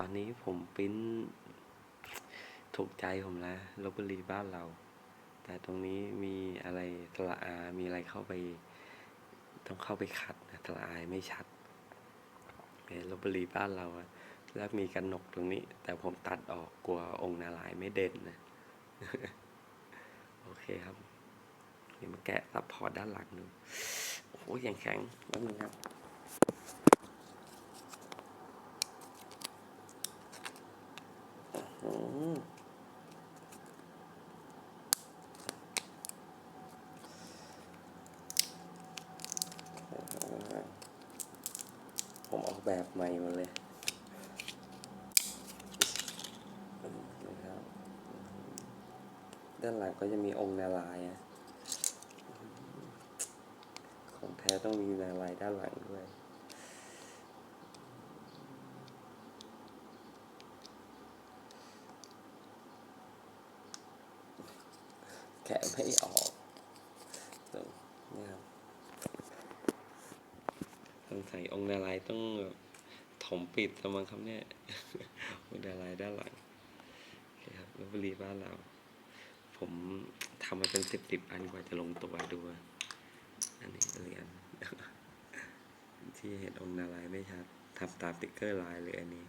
ตอนนี้ผมปริ้นถูกใจผมแล้วลบบุรีบ้านเรา แต่ตรงนี้มีอะไรตละอามีอะไรเข้าไป ต้องเข้าไปขัดนะตละอายไม่ชัดลบบุรีบ้านเราอะแล้วมีกันหนกตรงนี้ แต่ผมตัดออกกลัวองค์นารายไม่เด่นนะ โอเคครับ นี่มาแกะซับพอร์ตด้านหลังดูโอ้ยยังแข็งแป๊บนึงครับ อืม ผมออกแบบใหม่หมาเลยนะครับด้านหลังก็จะมีองค์นารายณ์อะของแท้ต้องมีนารายด้านหลังด้วย แกะไม่ออกตรงนี่ครับสงสัยองค์นารายต้องแบบถมปิดสมังครับเนี่ย องค์นารายด้านหลังโอเครับลพบุรีบ้านเรา ผมทำมาเป็นสิบสิบอันกว่าจะลงตัวดู อันนี้เหรียญที่เห็นองค์นารายไม่ชัดทำตาติ๊กเกอร์ลายเลยอันนี้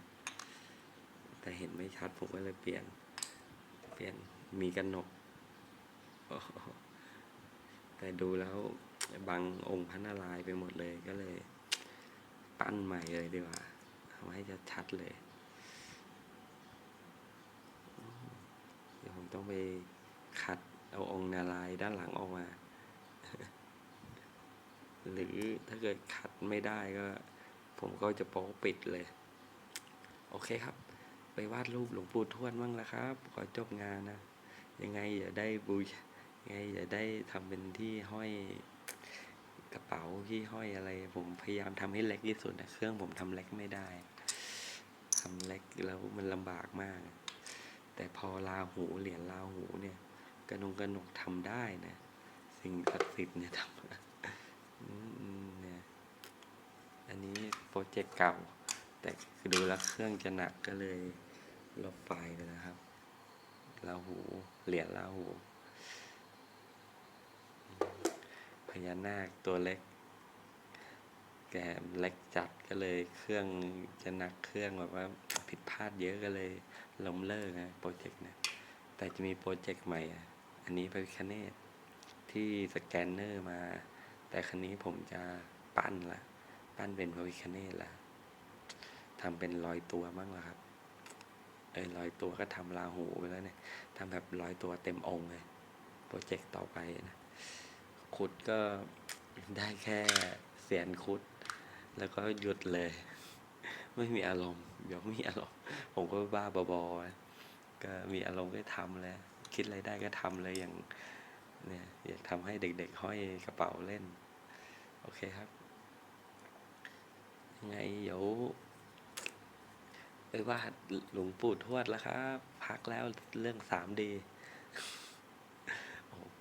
แต่เห็นไม่ชัดผมก็เลยเปลี่ยน เปลี่ยนมีกันหนก แต่ดูแล้วบางองค์พระนารายไปหมดเลยก็เลย ปั้นใหม่เลยดีกว่าเอาให้ชัดๆเลย เดี๋ยวผมต้องไปคัดเอาองค์นารายด้านหลังออกมา หรือถ้าเกิดคัดไม่ได้ก็ ผมก็จะโป๊ปิดเลย โอเคครับ ไปวาดรูปหลวงปู่ทวดมั่งละครับ ขอจบงานนะ ยังไงอย่าได้บูชยัง ไงอย่าได้ทำเป็นที่ห้อยกระเป๋าที่ห้อยอะไร ผมพยายามทำให้เล็กที่สุดนะเครื่องผมทำเล็กไม่ได้ทำเล็กแล้วมันลำบากมาก แต่พอลาหูเหรียญลาหูเนี่ยกระนงกระหนกทำได้นะสิ่งศักดิ์สิทธิ์เนี่ยทำเนี่ยอันนี้โปรเจกต์เก่า แต่ดูแล้วเครื่องจะหนักก็เลยลบไฟไปนะครับลาหูเหรียญลาหู พญานาคตัวเล็ก แกเล็กจัดก็เลยเครื่องจะหนักเครื่องแบบว่าผิดพลาดเยอะก็เลยล้มเลิกนะโปรเจกต์นะแต่จะมีโปรเจกต์ใหม่อันนี้พระพิคเนตที่สแกนเนอร์มา แต่คันนี้ผมจะปั้นละปั้นเป็นพระพิคเนตละทำเป็นรอยตัวมั่งละครับเออรอยตัวก็ทำลาหูไปแล้วเนี่ยทำแบบรอยตัวเต็มองค์เลยโปรเจกต์ต่อไปนะ ขุดก็ได้แค่เสียนคุด แล้วก็หยุดเลย ไม่มีอารมณ์เดี๋ยวมีอารมณ์ผมก็บ้าบอๆก็มีอารมณ์ก็ทำแล้ว คิดอะไรได้ก็ทำเลยอย่างเนี่ยอยากทำให้เด็กๆห้อยกระเป๋าเล่น โอเคครับยังไงเดี๋ยวไปว่าหลวงปู่ทวดแล้วครับ พักแล้วเรื่องสามดี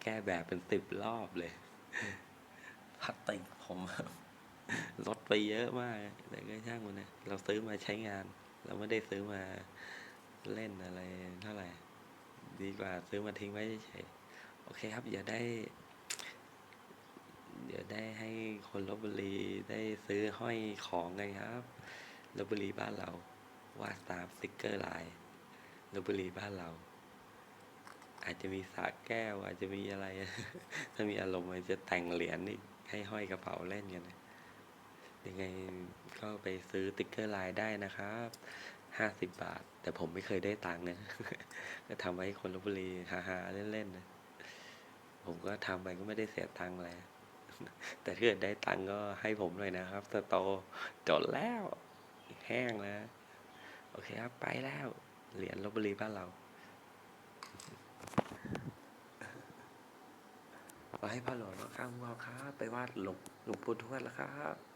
แก้แบบเป็นสิบรอบเลยพลาสติกผมลดไปเยอะมากแต่ก็ช่างมันนะเราซื้อมาใช้งาน เราไม่ได้ซื้อมาเล่นอะไรเท่าไหร่ ดีกว่าซื้อมาทิ้งไว้เฉยๆโอเคครับอย่าได้เดี๋ยวได้ให้คนลบบุรีได้ซื้อห้อยของกันครับลบบุรีบ้านเราวาดตามสติกเกอร์ลายลบบุรีบ้านเรา อาจจะมีสาแก้ว อาจจะมีอะไร ถ้ามีอารมณ์อาจจะแต่งเหรียญนี่ให้ห้อยกระเป๋าเล่นกันนะยังไงก็ไปซื้อติ๊กเกอร์ลายได้นะครับห้าสิบบาท แต่ผมไม่เคยได้ตังค์นะก็ทำไว้ให้คนลบบุรีฮาๆเล่นๆนะผมก็ทำไปก็ไม่ได้เสียตังค์เลยแต่ถ้าเกิดได้ตังค์ก็ให้ผมหน่อยนะครับสโตร์จดแล้ว แห้งแล้ว โอเคครับ ไปแล้ว เหรียญลบบุรีบ้านเรา ขอให้พ่อหลวงข้ามวาครับ ไปวาดหลวงหลวงปู่ทวดแล้วครับ